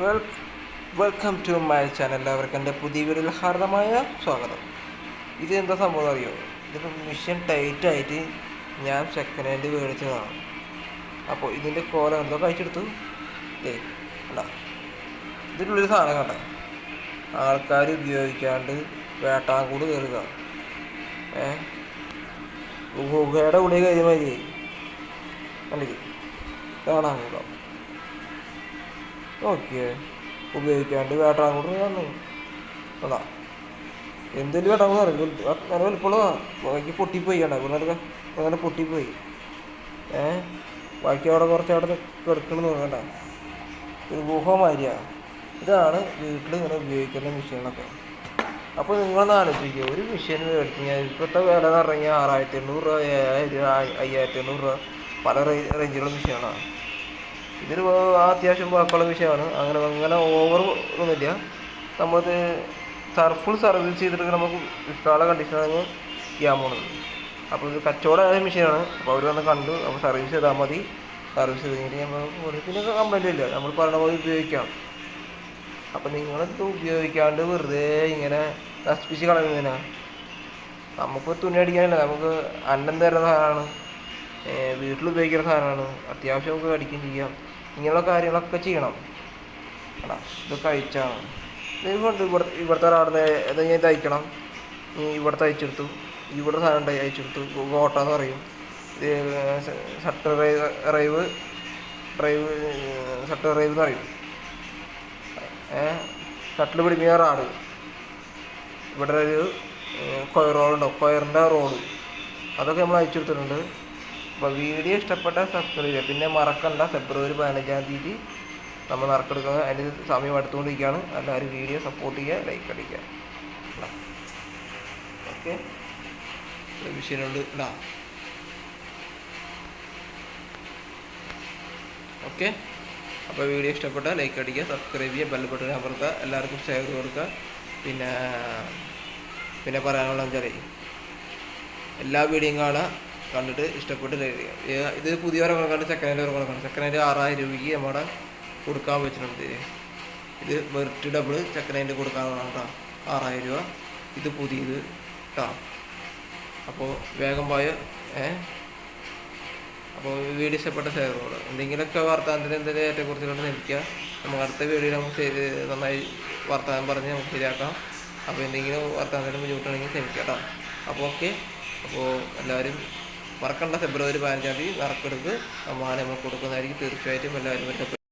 Well welcome to my channel എല്ലാവർക്കും എന്റെ പുതിയ വീഡിയോയിൽ ഹാർദമായ സ്വാഗതം. ഇത് എന്താ സംഭവം അറിയോ? ഇതിപ്പോൾ മിഷൻ ടൈറ്റ് ആയിട്ട് ഞാൻ സെക്കൻഡ് ഹാൻഡ് മേടിച്ചതാണ്. അപ്പോൾ ഇതിന്റെ കോല എന്തോ കഴിച്ചെടുത്തു. ഏ കണ്ട? ഇതിനുള്ളൊരു സാധനം കണ്ട? ആൾക്കാർ ഉപയോഗിക്കാണ്ട് വേട്ടാങ്കൂട് കയറുക. ഏ? ഗുഹയുടെ ഉള്ളിൽ മാതിരി. കണ്ടില്ലേ? കാണാൻ കൂടാം നോക്കിയേ. ഉപയോഗിക്കാണ്ട് വേട്ടാങ്കൂട് വന്നു. അതാ. എന്തെങ്കിലും വേട്ടാങ്കൂട് അറിയില്ല അങ്ങനെ വലിപ്പമുള്ളതാ. ബാക്കി പൊട്ടിപ്പോയി കണ്ട? അങ്ങനെ അങ്ങനെ പൊട്ടിപ്പോയി. ഏ? ബാക്കി അവിടെ കുറച്ച് അവിടെ കിടക്കണം നോക്കണ്ട ഒരു ഗുഹമാരിയാ ഇതാണ് വീട്ടിൽ ഇങ്ങനെ ഉപയോഗിക്കുന്ന മെഷീനൊക്കെ. അപ്പോൾ നിങ്ങളൊന്ന് ആലോചിക്കുക ഒരു മെഷീൻ മേടിച്ചു കഴിഞ്ഞാൽ ഇപ്പോഴത്തെ വില എന്ന് പറഞ്ഞാൽ ആറായിരത്തി എണ്ണൂറ് രൂപ ഏഴായിരം അയ്യായിരത്തി എണ്ണൂറ് രൂപ. പല റേഞ്ചിലുള്ള മെഷീനാണ്. ഇതൊരു അത്യാവശ്യം വാക്കുള്ള വിഷയമാണ്. അങ്ങനെ അങ്ങനെ ഓവർ ഒന്നുമില്ല. നമ്മളിത് സർഫുൾ സർവീസ് ചെയ്തിട്ട് നമുക്ക് ഇഷ്ടമുള്ള കണ്ടീഷനാണ് ചെയ്യാൻ പോകുന്നത് അപ്പോൾ ഇത് കച്ചവടമായ മെഷീനാണ് അപ്പോൾ അവർ വന്ന് കണ്ടു. അപ്പോൾ സർവീസ് ചെയ്താൽ മതി. സർവീസ് ചെയ്ത് കഴിഞ്ഞിട്ട് നമ്മൾ പിന്നെ കംപ്ലൈന്റ് ഇല്ല. നമ്മൾ പറഞ്ഞ പോലെ ഉപയോഗിക്കാം. അപ്പം നിങ്ങളിത് ഉപയോഗിക്കാണ്ട് വെറുതെ ഇങ്ങനെ നശിപ്പിച്ച് കളയുന്നതിനാ? നമുക്ക് തുണി അടിക്കാനല്ല. നമുക്ക് അന്നം തരുന്ന സാധനമാണ്. വീട്ടിൽ ഉപയോഗിക്കുന്ന സാധനമാണ്. അത്യാവശ്യം നമുക്ക് അടിക്കുകയും ചെയ്യാം. ഇങ്ങനെയുള്ള കാര്യങ്ങളൊക്കെ ചെയ്യണം. എടാ ഇത് കഴിച്ചാണ്. ഇവിടെ ഇവിടുത്തെ ഒരാളുടെ ഇത് ഞാൻ തയ്ക്കണം? നീ ഇവിടുത്തെ അയച്ചെടുത്തു ഇവിടെ സാധനം അയച്ചെടുത്തു. ഗോട്ട എന്ന് പറയും. ഷട്ടർ റൈവ് ഡ്രൈവ് ഷട്ടർ റൈവ് എന്ന് പറയും. ഷട്ടിൽ പിടിപ്പിക്കുന്ന റാഡ് ഇവിടെ ഒരു കൊയർ റോഡുണ്ടാവും കൊയറിന്റെ റോഡ്. അതൊക്കെ നമ്മൾ അയച്ചു കൊടുത്തിട്ടുണ്ട് അപ്പോൾ വീഡിയോ ഇഷ്ടപ്പെട്ട സബ്സ്ക്രൈബ് ചെയ്യുക. പിന്നെ മറക്കണ്ട ഫെബ്രുവരി പതിനഞ്ചാം തീയതി നമ്മൾ നറുക്കെടുക്കുന്നത് അതിന്റെ സമയം അടുത്തുകൊണ്ടിരിക്കുകയാണ്. എല്ലാവരും വീഡിയോ സപ്പോർട്ട് ചെയ്യുക ലൈക്ക് അടിക്കുക. ഓക്കെ. വിഷയമുണ്ട് ഇടാ ഓക്കെ. അപ്പോൾ വീഡിയോ ഇഷ്ടപ്പെട്ടാൽ ലൈക്ക് അടിക്കുക സബ്സ്ക്രൈബ് ചെയ്യുക ബെൽ ബട്ടൺ അമർത്തുക എല്ലാവർക്കും ഷെയർ കൊടുക്കുക. പിന്നെ പിന്നെ പറയാനുള്ള വെച്ചാൽ എല്ലാ വീഡിയോയും കാണുക കണ്ടിട്ട് ഇഷ്ടപ്പെട്ട് ഇത് പുതിയ കണ്ട് സെക്കൻഡ് ഹാൻഡ് കണ്ട്. സെക്കൻഡ് ആറായിരം രൂപയ്ക്ക് നമ്മുടെ കൊടുക്കാൻ വെച്ചിട്ടുണ്ട്. ഇത് വെർട്ട് ഡബിൾ സെക്കൻഡ് കൊടുക്കാനാണ് കേട്ടോ. ആറായിരം രൂപ. ഇത് പുതിയത് കേട്ടോ. അപ്പോൾ വേഗം പോയ ഏ? അപ്പോൾ വീഡിയോ ഇഷ്ടപ്പെട്ട ഷെയറോട്. എന്തെങ്കിലുമൊക്കെ വർത്തമാനത്തിന് എന്തെങ്കിലും ഏറ്റക്കുറിച്ചിലുണ്ടെന്ന് നിൽക്കുക. നമുക്ക് അടുത്ത വീഡിയോയിൽ നമുക്ക് നന്നായി വാർത്താനം പറഞ്ഞ് നമുക്ക് ശരിയാക്കാം. അപ്പോൾ എന്തെങ്കിലും വർത്തമാനത്തിന് ബുദ്ധിമുട്ടുണ്ടെങ്കിൽ ക്ഷമിക്കാം കേട്ടോ. അപ്പോൾ ഓക്കെ. അപ്പോൾ എല്ലാവരും മറക്കണ്ട ഫെബ്രുവരി പതിനഞ്ചാം തീയതി നറുക്കെടുത്ത് സമ്മാനം കൊടുക്കുന്നതായിരിക്കും. തീർച്ചയായിട്ടും എല്ലാവരും